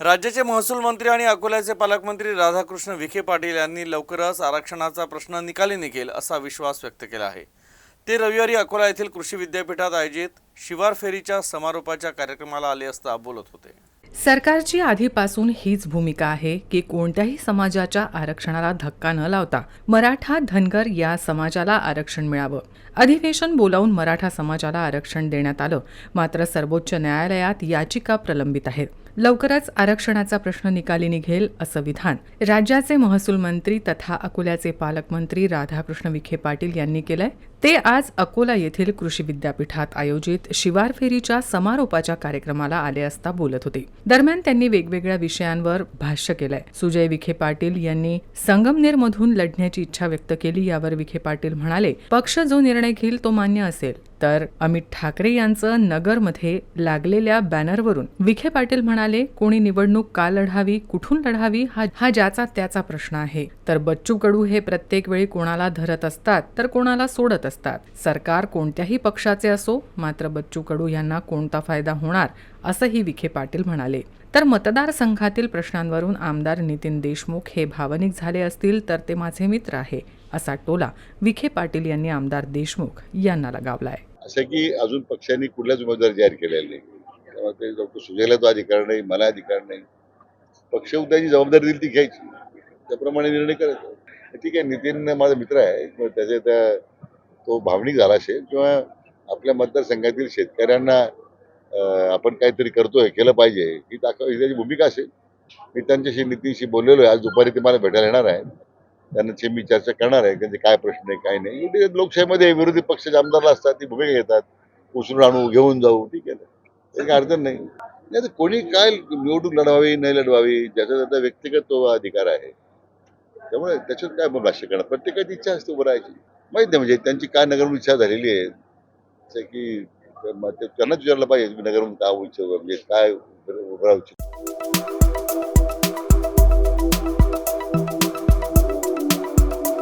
राज्याचे महसूल मंत्री आणि अकोल्याचे पालकमंत्री राधाकृष्ण विखे पाटील यांनी लवकरच आरक्षणाचा प्रश्न निकाली निघेल असा विश्वास व्यक्त केला आहे. ते रविवारी अकोला येथील कृषी विद्यापीठात आयोजित शिवार फेरीच्या समारोपाच्या कार्यक्रमाला आले असता बोलत होते. सरकारची आधीपासून हीच भूमिका आहे की कोणत्याही समाजाच्या आरक्षणाला धक्का न लावता मराठा धनगर या समाजाला आरक्षण मिळावं. अधिवेशन बोलावून मराठा समाजाला आरक्षण देण्यात आलं मात्र सर्वोच्च न्यायालयात याचिका प्रलंबित आहेत लवकरच आरक्षणाचा प्रश्न निकाली निघेल असं विधान राज्याचे महसूल मंत्री तथा अकोल्याचे पालकमंत्री राधाकृष्ण विखे पाटील यांनी केलंय. ते आज अकोला येथील कृषी विद्यापीठात आयोजित शिवार फेरीच्या समारोपाच्या कार्यक्रमाला आले असता बोलत होते. दरम्यान त्यांनी वेगवेगळ्या विषयांवर भाष्य केलंय. सुजय विखे पाटील यांनी संगमनेरमधून लढण्याची इच्छा व्यक्त केली यावर विखे पाटील म्हणाले पक्ष जो निर्णय घेईल तो मान्य असेल. तर अमित ठाकरे यांचं नगरमध्ये लागलेल्या बॅनरवरून. विखे पाटील म्हणाले कोणी निवडणूक का लढावी कुठून लढावी हा हा ज्याचा त्याचा प्रश्न आहे. तर बच्चू कडू हे प्रत्येक वेळी कोणाला धरत असतात तर कोणाला सोडत असतात. सरकार कोणत्याही पक्षाचे असो मात्र बच्चू कडू यांना कोणता फायदा होणार असंही विखे पाटील म्हणाले. तर मतदारसंघातील प्रश्नांवरून आमदार नितीन देशमुख हे भावनिक झाले असतील तर ते माझे मित्र आहे असा टोला विखे पाटील यांनी आमदार देशमुख यांना लगावलाय. असं की अजून पक्षांनी कुठल्याच उमेदवार जाहीर केलेला नाही. त्यामुळे ते डॉक्टर सुजयला तो अधिकार नाही मला अधिकार नाही. पक्ष उद्याची जबाबदारी दिली ती घ्यायची. त्याप्रमाणे निर्णय करायचा. ठीक आहे नितीन माझा मित्र आहे किंवा त्याचे त्या तो भावनिक झाला असेल किंवा आपल्या मतदारसंघातील शेतकऱ्यांना आपण काहीतरी करतोय केलं पाहिजे. ही दाखव ही त्याची भूमिका असेल. मी त्यांच्याशी नितीनशी बोललेलो आहे. आज दुपारी ते मला भेटायला येणार आहे त्यांची मी चर्चा करणार आहे. त्यांचे काय प्रश्न आहे काय नाही. ते लोकशाहीमध्ये विरोधी पक्षाचे आमदारला असतात ती भूमिका घेतात. उचलून आणू घेऊन जाऊ ठीक आहे ना. काही अडचण नाही. नाही तर कोणी काय निवडणूक लढवावी नाही लढवावी ज्याचा त्याचा व्यक्तिगत तो अधिकार आहे. त्यामुळे त्याच्यात काय मग भाष्य करणार? प्रत्येकाची इच्छा असते उभं राहायची. माहीत नाही म्हणजे त्यांची काय नगर इच्छा झालेली आहे. जसं की मग त्यांनाच विचारलं पाहिजे तुम्ही नगरहून का इच्छा म्हणजे काय उभं राहू इच्छिता?